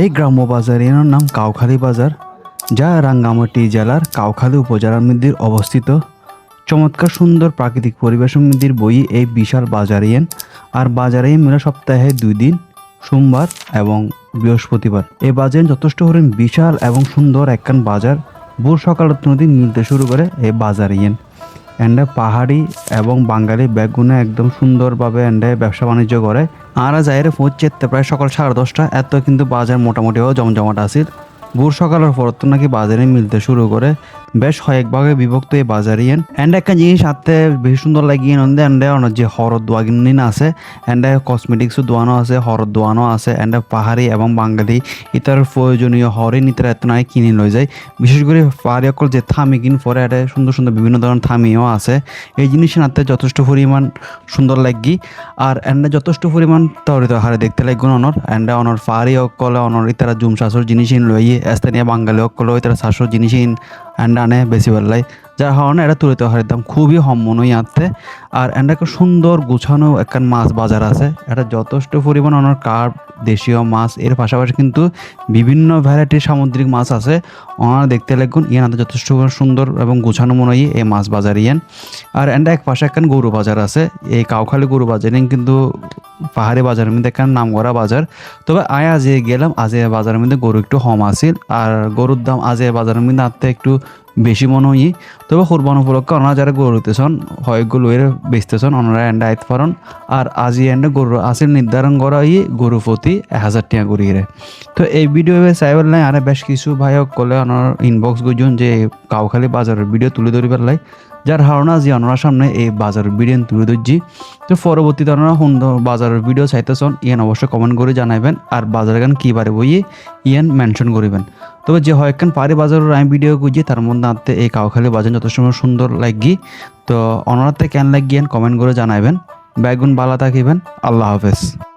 এই গ্রাম্য বাজার এর নাম কাউখালী বাজার, যা রাঙ্গামাটি জেলার কাউখালী উপজেলার মধ্যে অবস্থিত। চমৎকার সুন্দর প্রাকৃতিক পরিবেশ মধ্যে বই এই বিশাল বাজারিয়েন আর বাজারে মেলা সপ্তাহে দুই দিন, সোমবার এবং বৃহস্পতিবার। এই বাজারে যথেষ্ট হরিণ বিশাল এবং সুন্দর একখান বাজার। ভোর সকাল নদী মিলতে শুরু করে এই বাজারিয়েন এন্ডে পাহাড়ি এবং বাঙালি ব্যাগগুনে একদম সুন্দরভাবে এন্ডে ব্যবসা বাণিজ্য করে। আর যাইরে পৌঁছেতে প্রায় সকাল সাড়ে দশটা, এত কিন্তু বাজার মোটামুটিও জমজমাট আছিল। ভোর সকালের পর তো নাকি বাজারে মিলতে শুরু করে। বেশ কয়েক ভাগে বিভক্ত এই বাজারিয়েন এন্ড একটা জিনিস হাতে বেশি সুন্দর লাগিয়ে নন্দে এন্ডে অনেক যে হরদ দোয়াগিন আছে, এন্ডে কসমেটিক্স দোয়ানো আছে, হরদ দোয়ানো আছে, এন্ডে পাহাড়ি এবং বাঙালি ইতার প্রয়োজনীয় হরিণ ইতার এত নাই কিনে লই যায়। বিশেষ করে পাহাড়ি অকল যে থামি কিন পরে এটা সুন্দর সুন্দর বিভিন্ন ধরনের থামিও আছে। এই জিনিস নাতে যথেষ্ট পরিমাণ সুন্দর লাগি, আর এন্ডে যথেষ্ট পরিমাণ তরিত হারে দেখতে লাগবে অনর। এন্ডে অনর পাহাড়ি অকলে, অনর ইতারা জুম শাশুর জিনিস লই স্থানীয় বাঙালি অকল, ইতারা শাশুর জিনিস আনে বেশি বেলায় যার কারণে এটা তুলিত হারের দাম খুবই সম্মনই আনতে আর এটা একটা সুন্দর গুছানো একখান মাছ বাজার আছে। এটা যথেষ্ট পরিমাণ অনার কার্প দেশীয় মাছ। এর পাশাপাশি কিন্তু বিভিন্ন ভ্যারাইটির সামুদ্রিক মাছ আছে। ওনারা দেখতে লাগুন, ইয়ান আদা যথেষ্ট সুন্দর এবং গুছানো মনে হয় এই মাছ বাজার ইয়ান। আর এটা এক পাশে একখান গরু বাজার আছে। এই কাউখালী গরু বাজার কিন্তু পাহাড়ি বাজারের মধ্যে একখান নাম করা বাজার। তবে আয় আজ গেলাম, আজ বাজারের মধ্যে গরু একটু কম আছিল। আর গরুর দাম আজ বাজারের মধ্যে আনতে একটু বেশি মনে হয় তবে কোরবান উপলক্ষে ওনারা যারা গরু দিতেছন হয়গুলো এর বেচতেছন, ওনারা এন্ডা আইত পারেন। আর আজি এন্ডে গরু আসির নির্ধারণ করা হই গরু প্রতি এক হাজার টাকা করিয়ে তো এই ভিডিও চাইবার নাই, আরে বেশ কিছু ভাইক কলে ওনার ইনবক্স গুজন যে কাউখালী বাজারের ভিডিও তুলে ধরিবার লাই। যার ধারণা যে ওনার সামনে এই বাজারের ভিডিও তুলে ধরছি। তো পরবর্তীতে ওনারা সুন্দর বাজারের ভিডিও চাইতেছন, ইয়ান অবশ্যই কমেন্ট করে জানাইবেন, আর বাজার গান কী বারে বইয়ে ইয়ান মেনশন করিবেন। তবে যে হয়কান পারি বাজারের আমি ভিডিও গুজি তার মধ্যে আনতে এই কাউখালি বাজার যথেষ্ট সুন্দর লাগি। তো অনারাতে কেন লাগিয়েন কমেন্ট করে জানাইবেন। ব্যাগুন বালা থাকিবেন। আল্লাহ হাফেজ।